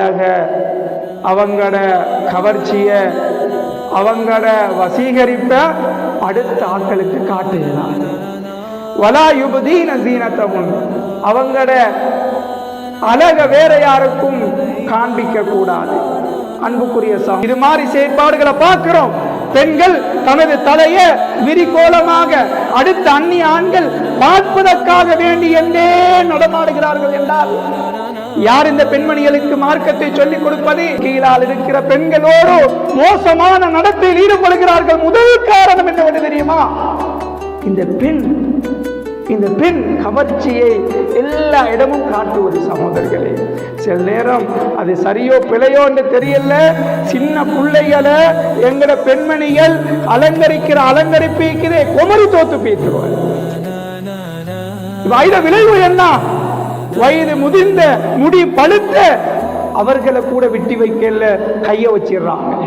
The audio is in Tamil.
அழகை அவங்களோட கவர்ச்சியை அவங்களோட வசீகரிப்பை அடுத்த ஆட்களுக்கு காட்டுகிறார். வலா யுபதீன சீனத்தமும் அவங்களோட அழக வேற யாருக்கும் காண்பிக்க கூடாது அன்புக்குரிய சாமி இது மாதிரி செயற்பாடுகளை பார்க்கிறோம். பெண்கள் தனது தலையை விரிகோலமாக அடுத்த அந்நிய ஆண்கள் பார்ப்பதற்காக வேண்டி என்றே நடமாடுகிறார்கள் என்றால் யார் இந்த பெண்மணிகளுக்கு மார்க்கத்தை சொல்லிக் கொடுப்பது? கீழால் இருக்கிற பெண்களோடு மோசமான நடத்தையில் ஈடுபடுகிறார்கள். முதல் காரணம் என்னவென்று தெரியுமா? இந்த பெண் இந்த பெண் கவர்ச்சியை எல்லா இடமும் காட்டுவது சகோதரர்களே சில நேரம் அது சரியோ பிழையோ என்று தெரியல. சின்ன பிள்ளைகளை எங்கட பெண்மணிகள் அலங்கரிக்கிற அலங்கரிப்பிக்கிறே குமரி தோத்து பேசுவார் வயத விளைவு என்ன வயது முதிர்ந்த முடி பழுத்த அவர்களை கூட விட்டி வைக்கல கையை வச்சிடுறாங்க.